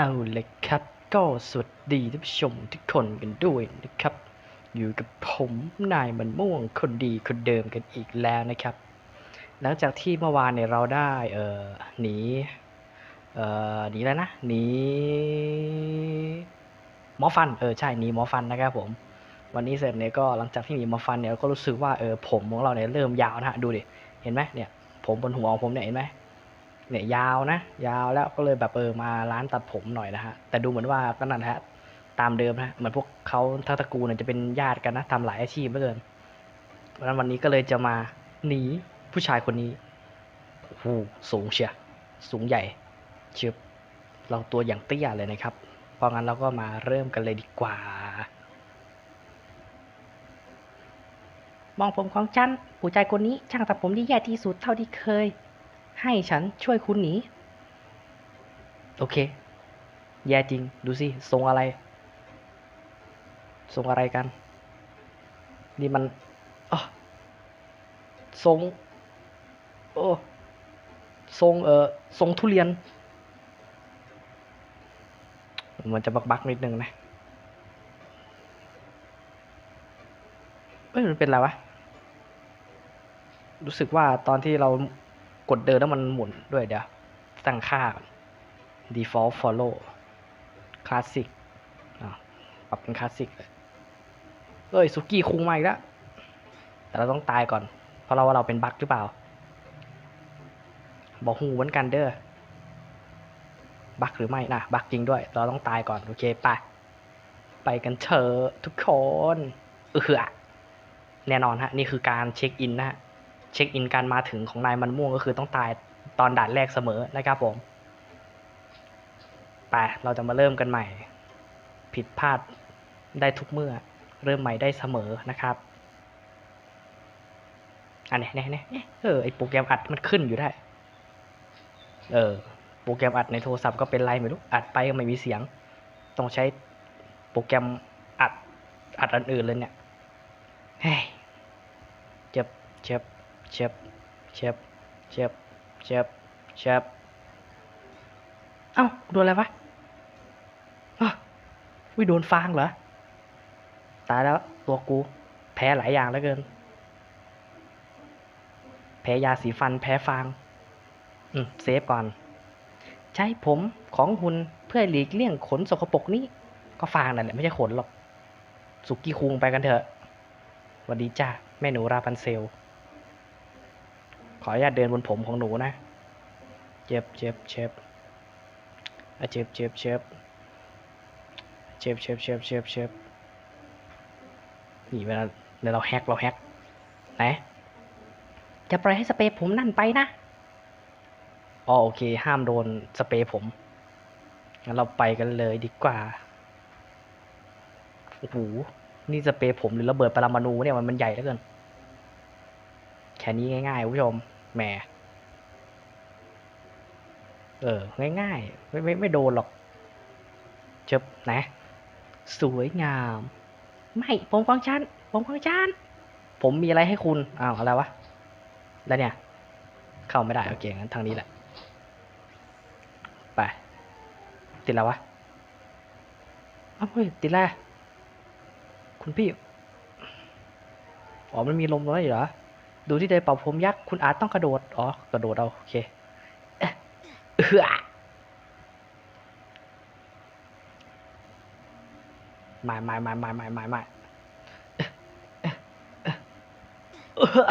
เอาเลยครับก็สวัสดีท่านผู้ชมทุกคนกันด้วยนะครับ อยู่กับผมนายมันม่วงคนดีคนเดิมกันอีกแล้วนะครับ หลังจากที่เมื่อวานเนี่ยเราได้เอ่อหนีเอ่อหนีแล้วนะหนีหมอฟันเออใช่หนีหมอฟันนะครับผม วันนี้เสร็จเนี่ยก็หลังจากที่หนีหมอฟันเนี่ยก็รู้สึกว่าเออผมของเราเนี่ยเริ่มยาวนะฮะดูดิเห็นไหมเนี่ย ผมบนหัวของผมเนี่ยเห็นไหม เนี่ยยาวนะ ยาวแล้วก็เลยแบบเออมาร้านตัดผมหน่อยนะฮะ แต่ดูเหมือนว่าก็นั่นฮะ ตามเดิมนะฮะ เหมือนพวกเขาทั้งตระกูลเนี่ยจะเป็นญาติกันนะทำหลายอาชีพเหลือเกินเพราะฉะนั้นวันนี้ก็เลยจะมาหนีผู้ชายคนนี้โอ้โหสูงเชียสูงใหญ่เชียบเราตัวอย่างเตี้ยเลยนะครับ เพราะงั้นเราก็มาเริ่มกันเลยดีกว่า มองผมของฉันผู้ชายคนนี้ช่างตัดผมที่แย่ที่สุดเท่าที่เคย ให้ฉันช่วยคุณหนี โอเค แย่จริง ดูสิทรงอะไรทรงอะไรกัน นี่มันอ๋อทรงโอ้ทรงเออทรงทุเรียน มันจะบักบักๆนิดนึงนะเอ้ยมันเป็นอะไรวะ รู้สึกว่าตอนที่เรา กดเดินแล้วมันหมุนด้วยเดี๋ยว ตั้งค่า default follow classic ปรับเป็น classic เลยเอ้ยสุกี้คุงมาอีกแล้ว แต่เราต้องตายก่อน เพราะเราว่าเราเป็นบั๊กหรือเปล่า บอกหูเหมือนกันเด้อ บั๊กหรือไม่นะบั๊กจริงด้วย เราต้องตายก่อน โอเคไป ไปกันเถอะทุกคน เออแน่นอนฮะ นี่คือการเช็คอินนะฮะ เช็คอินการมาถึงของนายมันม่วงก็คือต้องตายตอนด่านแรกเสมอนะครับผม ไป เราจะมาเริ่มกันใหม่ ผิดพลาดได้ทุกเมื่อ เริ่มใหม่ได้เสมอนะครับ อันนี้เนี่ยเนี่ยเออไอโปรแกรมอัดมันขึ้นอยู่ได้ เออ โปรแกรมอัดในโทรศัพท์ก็เป็นไรไม่รู้ อัดไปก็ไม่มีเสียง ต้องใช้โปรแกรมอัดอัดอันอื่นเลยเนี่ย เฮ้ย เจ็บ เจ็บ เช็บเช็บเช็บเช็บเช็บเอ้าโดนอะไรวะอ้าววิโดนฟางเหรอ ตายแล้วตัวกู แพ้หลายอย่างแล้วเกิน แพ้ยาสีฟันแพ้ฟาง อืมเซฟก่อน ใช้ผมของหุ่นเพื่อหลีกเลี่ยงขนสกปรกนี้ ก็ฟางนั่นแหละไม่ใช่ขนหรอก สุกี้คุงไปกันเถอะสวัสดีจ้า แม่หนูราพันเซล ขออนุญาตเดินบนผมของหนูนะ เจ็บเจ็บเจ็บเจ็บเจ็บเจ็บเจ็บเจ็บเจ็บเจ็บเจ็บนี่เวลาเวลาเราแฮกเราแฮกไหนจะปล่อยให้สเปรย์ผมนั่นไปนะอ๋อโอเคห้ามโดนสเปรย์ผมงั้นเราไปกันเลยดีกว่าโอ้โหนี่สเปรย์ผมหรือระเบิดปรมาณูเนี่ยมันมันใหญ่เหลือเกิน แค่นี้ง่ายๆคุณผู้ชมแหมเออ ง่ายๆ ไม่ไม่ไม่โดนหรอกเจ็บนะ สวยงาม ไม่ผมของฉันผมของฉันผมมีอะไรให้คุณอ้าวอะไรวะ แล้วเนี่ย เข้าไม่ได้ โอเค งั้นทางนี้แหละ ไป ติดแล้ววะอ้าวเฮ้ยติดแล้ว คุณพี่ อ๋อ มันมีลมน้อยอยู่เหรอ ดูที่เดยเป่าผมยักษ์คุณอาจต้องกระโดด อ๋อ กระโดดเอา โอเคเอ๊ะเอื้อม่ไม่ไม่ไม่ไม่ไม่ไม่เอ๊ะเอ๊ะเอ๊ะเอื้อ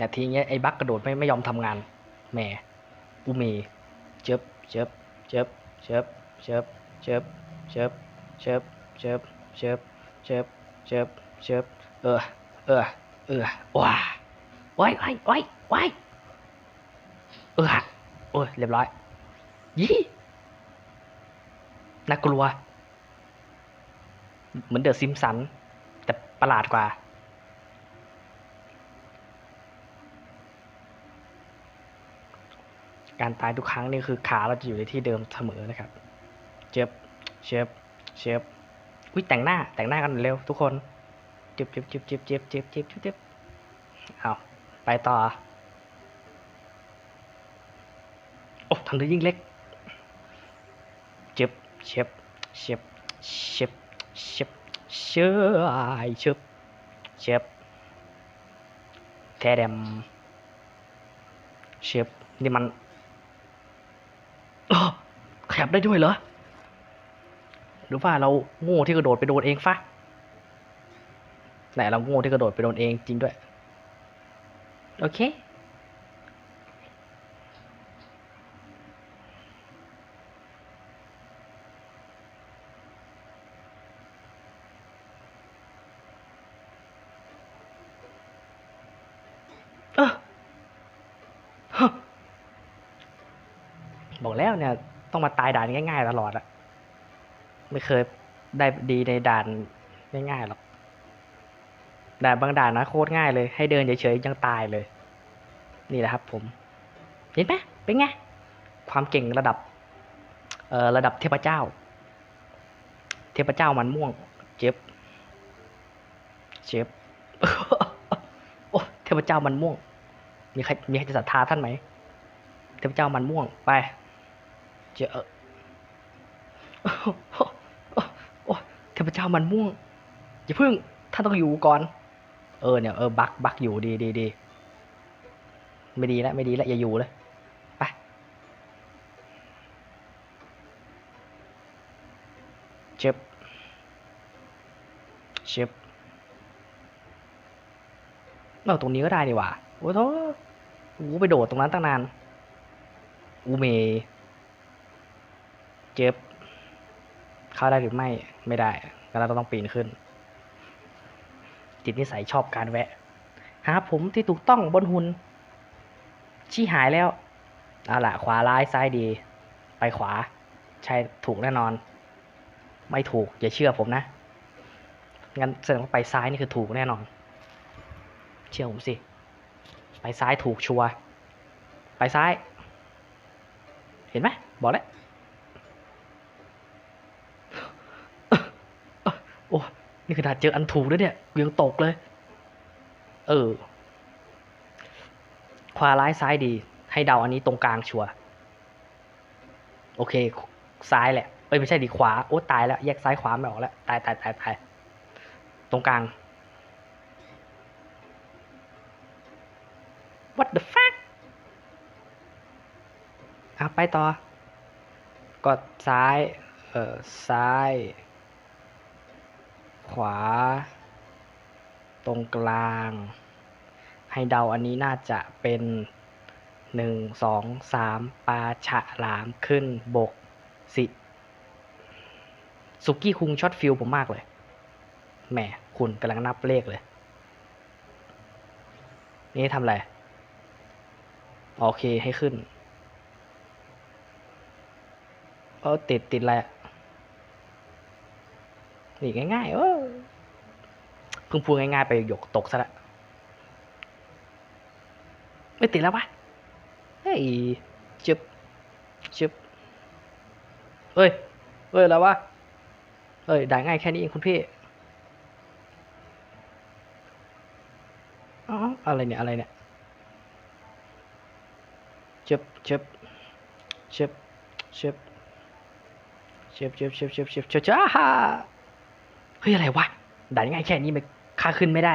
นาทีเงี้ยไอ้บักกระโดดไม่ไม่ยอมทำงาน แหมอูมเจ็บเจ็บเจ็บเจ็บเจ็บเจ็บเจ็บเจ็บเจ็บเจ็บเจ็บเจ็บเจ็บเออ เออ เออว้าโอ้ยโอ้ยโอ้ยโอ้ยเออโอ้ยเรียบร้อยยี่น่ากลัว เหมือนเดอะซิมสัน แต่ประหลาดกว่า การตายทุกครั้งนี่คือขาเราจะอยู่ในที่เดิมเสมอนะครับ เจ็บ เจ็บ เจ็บ อุ้ยแต่งหน้าแต่งหน้ากันเร็วทุกคน จ็บจ็บจ็บจ็บจ็บจ็บจ็บจ็บเจ็บเอาไปต่อ โอ้ทางเดินยิ่งเล็กจิบเชฟเชฟเชฟเชฟเชยเชฟเชฟแทเดมเชฟนี่มันอ้อขยับได้ด้วยเหรอ หรือว่าเราโง่ที่กระโดดไปโดนเองฟะ ไหนเราโง่ที่กระโดดไปโดนเองจริงด้วย โอเค บอกแล้วเนี่ย ต้องมาตายด่านง่ายๆตลอดอะไม่เคยได้ดีในด่านง่ายๆหรอก ด่านบางด่านนะโคตรง่ายเลย ให้เดินเฉยๆยังตายเลย นี่แหละครับผมเห็นไหมเป็นไง ความเก่งระดับเอ่อระดับเทพเจ้า เทพเจ้ามันม่วง เจ็บ เจ็บโอ้เทพเจ้ามันม่วง มีใครมีใครจะศรัทธาท่านไหมเทพเจ้ามันม่วงไป เจออ้โอ้โอ้เทพเจ้ามันม่วงอย่าพึ่งท่านต้องอยู่ก่อน เออเนี่ยเออบักบักอยู่ดีดีดีไม่ดีแล้วไม่ดีแล้วอย่าอยู่เลยไปเจ็บเจ็บเราตรงนี้ก็ได้นี่หว่าโอ้โหกูไปโดดตรงนั้นตั้งนานอูเมเจ็บเข้าได้หรือไม่ไม่ได้งั้นเราต้องปีนขึ้น จิตนิสัยชอบการแวะ หาผมที่ถูกต้องบนหุ่นชี้หายแล้วเอาละขวาร้ายซ้ายดี ไปขวา ใช่ถูกแน่นอน ไม่ถูกอย่าเชื่อผมนะงั้นแสดงว่าไปซ้ายนี่คือถูกแน่นอน เชื่อผมสิ ไปซ้ายถูกชัวร์ไปซ้าย เห็นไหมบอกแล้วโอ้ นี่ขนาดเจออันถูกด้วยเนี่ยกูยังตกเลย เออ ขวาร้ายซ้ายดี ให้เดาอันนี้ตรงกลางชัว โอเค ซ้ายแหละ เอ้ยไม่ใช่ดีขวา โอ้ตายแล้ว แยกซ้ายขวาไม่ออกแล้ว ตายตายตายตาย ตรงกลาง what the fuck อะไปต่อ กดซ้าย เออซ้าย ขวา ตรงกลาง ให้เดาอันนี้น่าจะเป็นหนึ่งสองสามปลาฉลามขึ้นบกสิสุกี้คุงช็อตฟิลผมมากเลย แหมคุณกำลังนับเลขเลย นี่ทำอะไร โอเคให้ขึ้น เออติดติดอะไรอะ นี่ง่ายๆเออเพิ่งพูดง่ายๆไปหยกตกซะละไม่ติดแล้ววะเฮ้ยจึบจึบเฮ้ยเฮ้ยแล้ววะเฮ้ยได้ง่ายแค่นี้เองคุณพี่อ๋ออะไรเนี่ยอะไรเนี่ยชึบชึบชึบชึบชึบชึบชึบชึบชึบชึบจ้าฮ่า เฮ้ยอะไรวะด่านง่ายแค่นี้มันค่าขึ้นไม่ได้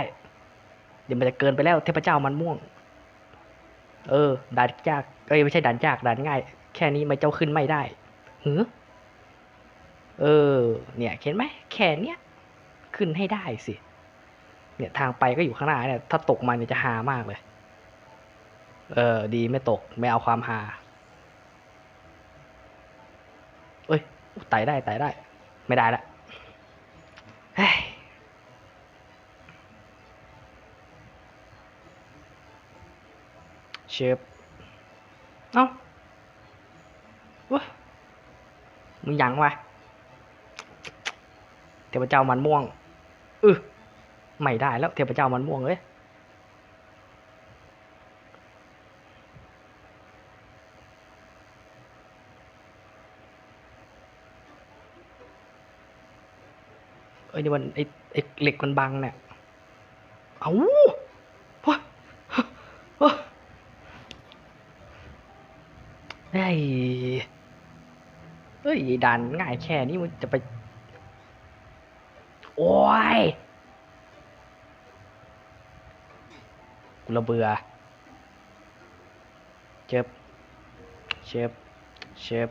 เดี๋ยวมันจะเกินไปแล้วเทพเจ้ามันม่วง เออด่านยากเอ้ยไม่ใช่ด่านยากด่านง่าย แค่นี้มันเจ้าขึ้นไม่ได้หือเออ เนี่ยเห็นไหมแค่เนี้ยขึ้นให้ได้สิ เนี่ยทางไปก็อยู่ข้างหน้าเนี่ย ถ้าตกมาเนี่ยจะหามากเลย เออ ดีไม่ตก ไม่เอาความหา เอ้ยไต่ได้ไต่ได้ ไม่ได้ละเฮ้ย เชฟเอ้าเว้ยมึงยังวะเทพเจ้ามันม่วงเออไม่ได้แล้วเทพเจ้ามันม่วงเอ้ยเอ้ยนี่มันไอ้ไอ้เหล็กมันบังเนี่ย เอาวะวะ เฮ้ยเฮ้ยด่านง่ายแค่นี้มึงจะไป โอ้ยกูระเบือเชิบเชิบเชิบ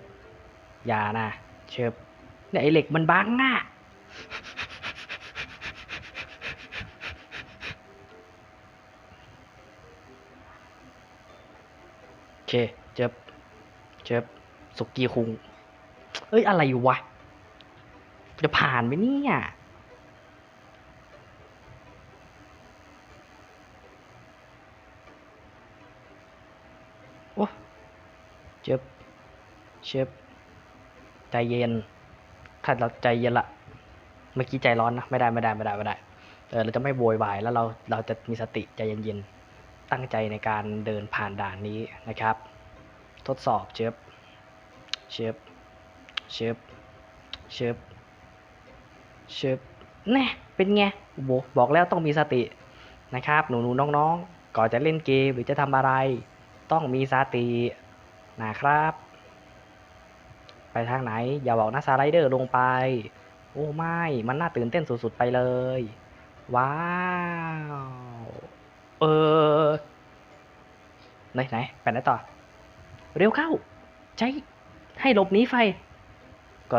อย่านะเชิบเนี่ยไอเหล็กมันบังอะโอเคเจ็บ เจ็บสุกี้คุง เอ้ย อะไรวะ จะผ่านไหมเนี่ย โอ้เจ็บเจ็บใจเย็น ถ้าเราใจเย็นละ เมื่อกี้ใจร้อนนะ ไม่ได้ไม่ได้ไม่ได้ไม่ได้ เออ เราจะไม่โวยวายแล้วเราเราจะมีสติใจเย็นๆ ตั้งใจในการเดินผ่านด่านนี้นะครับ ทดสอบเชฟเชฟเชฟเชฟเชฟแน่เป็นไงโบบอกแล้วต้องมีสตินะครับ หนูๆน้องๆ ก่อนจะเล่นเกมหรือจะทำอะไร ต้องมีสตินะครับ ไปทางไหน อย่าบอกนะสไลเดอร์ลงไป โอ้ไม่ มันน่าตื่นเต้นสุดๆไปเลย ว้าว เออไหนไหนไปไหนต่อ เร็วเข้า ใช้ให้หลบหนีไฟ ก็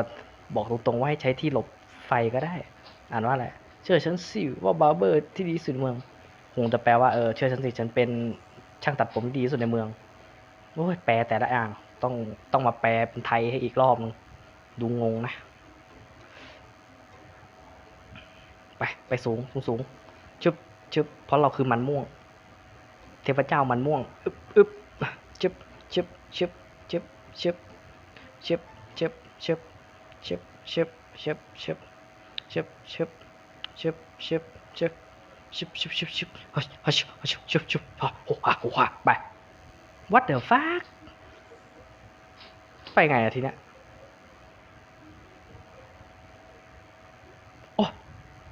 บอกตรงๆว่าให้ใช้ที่หลบไฟก็ได้ อ่านว่าอะไรเชื่อฉันสิว่าบาร์เบอร์ที่ดีสุดเมืองคงจะแปลว่าเออเชื่อฉันสิฉันเป็นช่างตัดผมดีสุดในเมืองโอ้ยแปลแต่ละอย่างต้องต้องมาแปลเป็นไทยให้อีกรอบนึงดูงงนะ ไปไปสูงสูงสูงชึบชึบเพราะเราคือมันม่วง เทพเจ้ามันม่วง อึบอึบชึบชึบ ชึบชึบชึบชึบชึบชึบชึบชึบชึบชึบชึบชึบชึบชึบชึบชึบชึบชึบชึบฮัชฮัชฮัชชึบชึบฮ่าโอ้ฮ่าโอ้ฮ่าไป what the fuck ไปไงอะทีเนี้ยโอ้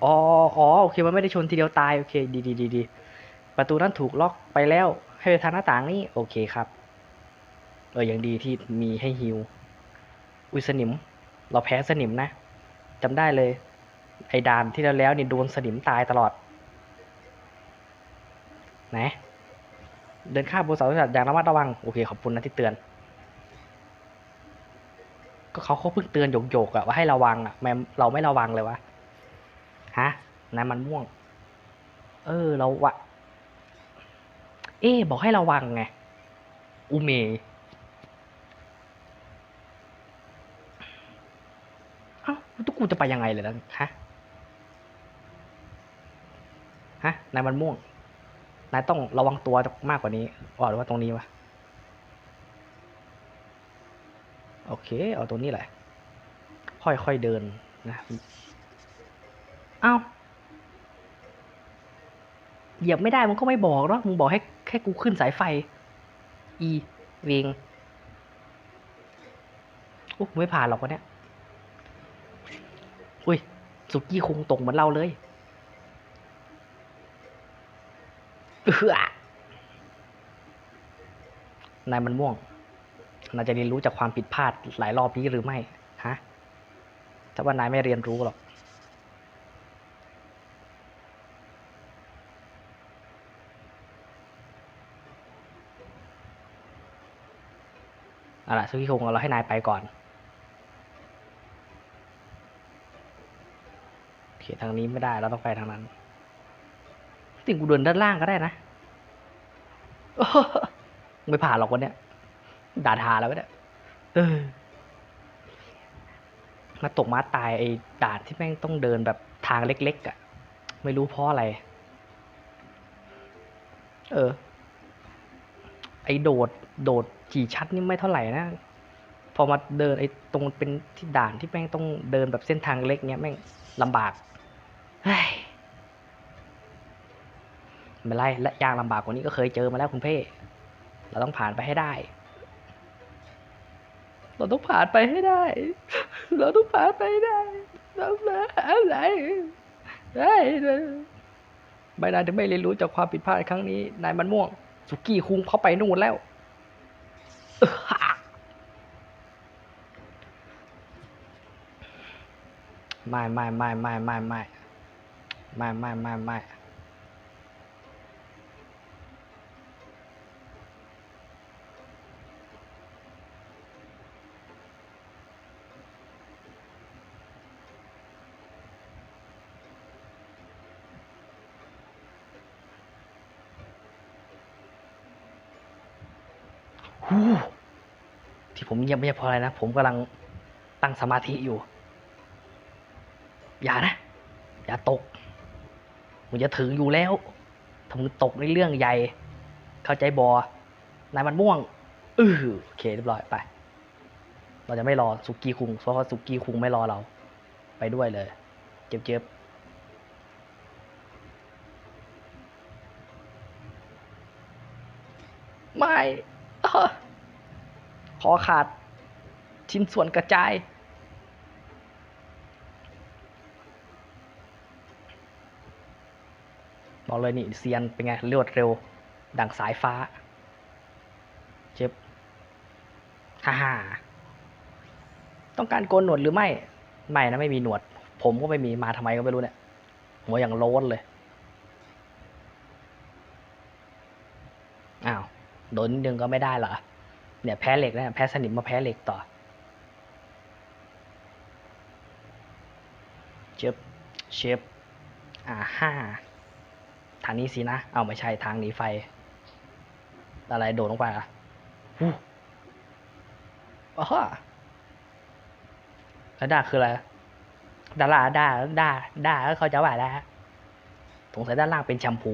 อ๋ออ๋อ โอเค มันไม่ได้ชนทีเดียวตาย โอเค ดีดีดีดีประตูนั้นถูกล็อกไปแล้ว ให้ไปทางหน้าต่างนี่ โอเคครับ เออยังดีที่มีให้ฮิวอุ้ยสนิม เราแพ้สนิมนะจำได้เลย ไอ้ด่านที่แล้วแล้วนี่โดนสนิมตายตลอดไหนเดินข้ามบนเสาสัตว์อย่างระมัดระวัง โอเคขอบคุณนะที่เตือน ก็เขาเขาเพิ่งเตือนโยกๆอะว่าให้ระวังอะแม่เราไม่ระวังเลยวะฮะน้ำมันม่วง เออเราวะ เอ๊บอกให้ระวังไงอุเม เอ้าทุ กูจะไปยังไงเลยนะฮะฮะนายมันม่วง นายต้องระวังตัวมากกว่านี้อ๋อหรือว่าตรงนี้วะโอเค เอาตรงนี้แหละ ค่อยๆเดินนะเอ้าเหยียบไม่ได้มึงก็ไม่บอกเนาะมึงบอกให้แค่กูขึ้นสายไฟ อีเวงโอ้ไม่ผ่านหรอกวะเนี่ย อุ้ย สุกี้คงตกเหมือนเราเลยเอื้อนายมันม่วงนายจะเรียนรู้จากความผิดพลาดหลายรอบนี้หรือไม่ ฮะ ถ้าว่านายไม่เรียนรู้หรอก เอาล่ะสุกี้คงเราให้นายไปก่อน โอเคทางนี้ไม่ได้เราต้องไปทางนั้นติงกูเดินด้านล่างก็ได้นะไม่ผ่านหรอกวันเนี้ยด่าทาแล้วเนี่ยเออมาตกมาตายไอ้ด่านที่แม่งต้องเดินแบบทางเล็กๆอะ่ะ ไม่รู้เพราะอะไร เออ ไอ้โดด โดดจีชัดนี่ไม่เท่าไหร่นะ พอมาเดินไอ้ตรงเป็นที่ด่านที่แม่งต้องเดินแบบเส้นทางเล็กเนี้ยแม่งลำบาก ไม่เป็นไรและยากลำบากกว่านี้ก็เคยเจอมาแล้วคุณเพ่เราต้องผ่านไปให้ได้ เราต้องผ่านไปให้ได้ เราต้องผ่านไปให้ได้เราจะอะไรได้เลยไม่นายถึงไม่เรียนรู้จากความผิดพลาดครั้งนี้ นายมันม่วง สุกี้คุงเขาไปนู่นแล้วไม่ไม่ไม่ไม่ไม่ไม่ ไม่ไม่ไม่ไม่ที่ผมเงียบไม่ใช่เพราะอะไรนะ ผมกำลังตั้งสมาธิอยู่ อย่านะ อย่าตก มึงจะถึงอยู่แล้วถ้ามึงตกในเรื่องใหญ่ เข้าใจบอนายมันม่วงอือโอเคเรียบร้อยไป เราจะไม่รอสุกี้คุง เพราะว่าสุกี้คุงไม่รอเรา ไปด้วยเลย เจ็บเจ็บไม่อ้อคอขาดชิ้นส่วนกระจาย บอกเลยนี่เซียนเป็นไงรวดเร็ว ดังสายฟ้า เจ็บฮ่าฮ่าต้องการโกนหนวดหรือไม่ ไม่นะไม่มีหนวด ผมก็ไม่มีมาทำไมก็ไม่รู้เนี่ยหัวอย่างโล้นเลย อ้าวโดนดนึงก็ไม่ได้เหรอ เนี่ยแพ้เหล็กนะแพ้สนิมมาแพ้เหล็กต่อ เจ็บเชฟอ่าห้า ทางนี้สินะ เอาไม่ใช่ทางหนีไฟ อะไรโดดลงไปอะฮู้อ้าฮะแล้วด่าคืออะไรดาราด่าด่าด่าก็เขาจะว่าแล้วฮะสงสัยด้านล่างเป็นแชมพู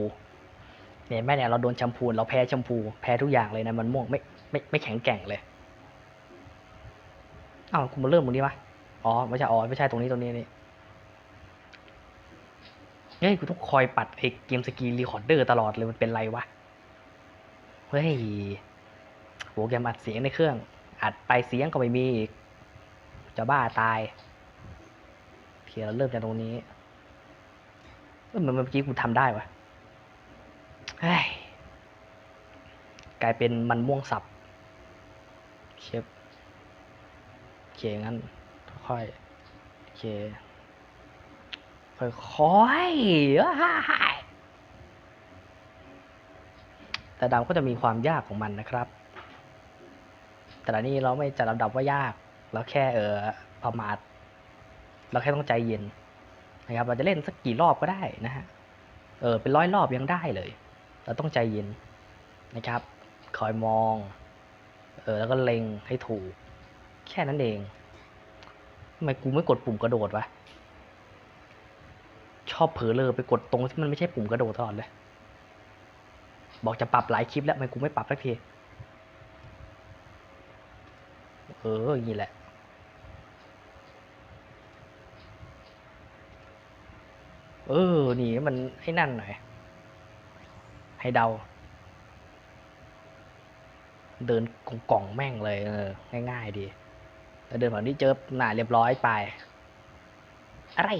เนี่ยแม่เนี่ยเราโดนแชมพูเราแพ้แชมพูแพ้ทุกอย่างเลยนะมันม่วงไม่ไม่ไม่แข็งแกร่งเลยอ้าวกูมาเริ่มตรงนี้ปะอ๋อไม่ใช่อ๋อไม่ใช่ตรงนี้ตรงนี้นี่ เฮ้ยกูต้องคอยปัดไอ้เกมสกีรีคอร์เดอร์ตลอดเลยมันเป็นไรวะ เฮ้ยโปรแกรมอัดเสียงในเครื่อง อัดไปเสียงก็ไม่มีอีก จะบ้าตายโอเคเราเริ่มจากตรงนี้เออมันเมื่อกี้กูทำได้วะเฮ้ยกลายเป็นมันม่วงสับเชฟโอเคงั้นค่อยโอเค ค่อยๆแต่ดำก็จะมีความยากของมันนะครับ แต่ละนี่เราไม่จัดลำดับว่ายาก เราแค่เออประมาท เราแค่ต้องใจเย็นนะครับ เราจะเล่นสักกี่รอบก็ได้นะฮะ เออเป็นร้อยรอบยังได้เลย เราต้องใจเย็นนะครับ คอยมอง เออแล้วก็เล็งให้ถูก แค่นั้นเองทำไมกูไม่กดปุ่มกระโดดวะ ชอบเผลอเลยไปกดตรงที่มันไม่ใช่ปุ่มกระโดดตลอดเลย บอกจะปรับหลายคลิปแล้วทำไมกูไม่ปรับสักที เอออย่างนี้แหละเออ นี่มันให้นั่นหน่อย ให้เดา เดินกล่องๆแม่งเลย เออ ง่ายๆดีแล้วเดินแบบนี้เจอหน้าเรียบร้อยไป อะไร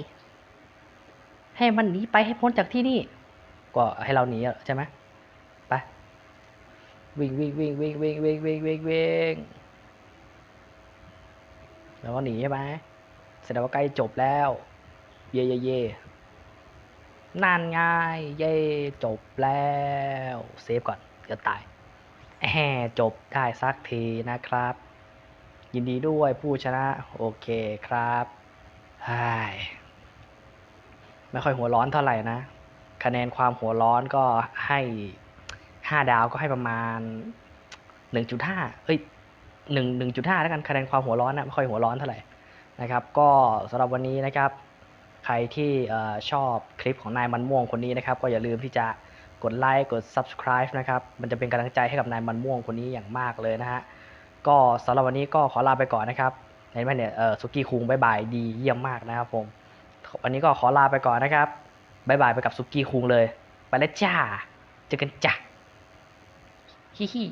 ให้มันหนีไปให้พ้นจากที่นี่ ก็ให้เราหนีอะใช่ไหมไปวิ่งวิ่งวิ่งวิ่งวิ่งวิ่งวิ่งวิ่งวิ่งแล้วก็หนีใช่ไหมแสดงว่าใกล้จบแล้ว เย่เย่เย่นั่นไงเย่จบแล้วเซฟก่อนเดี๋ยวตายแหมจบได้สักทีนะครับ ยินดีด้วยผู้ชนะ โอเคครับไฮ ไม่ค่อยหัวร้อนเท่าไหร่นะ คะแนนความหัวร้อนก็ให้ห้าดาวก็ให้ประมาณหนึ่งจุดห้าเอ้ยหนึ่งหนึ่งจุดห้าแล้วกันคะแนนความหัวร้อนนะไม่ค่อยหัวร้อนเท่าไหร่นะครับ ก็สำหรับวันนี้นะครับ ใครที่ชอบคลิปของนายมันม่วงคนนี้นะครับ ก็อย่าลืมที่จะกดไลค์กด subscribe นะครับ มันจะเป็นกำลังใจให้กับนายมันม่วงคนนี้อย่างมากเลยนะฮะ ก็สำหรับวันนี้ก็ขอลาไปก่อนนะครับเห็นไหมเนี่ยสุกี้คุงบายบายดีเยี่ยมมากนะครับผม วันนี้ก็ขอลาไปก่อนนะครับบายบายไปกับสุกี้คุงเลย ไปแล้วจ้า เจอกันจ้าฮิฮิ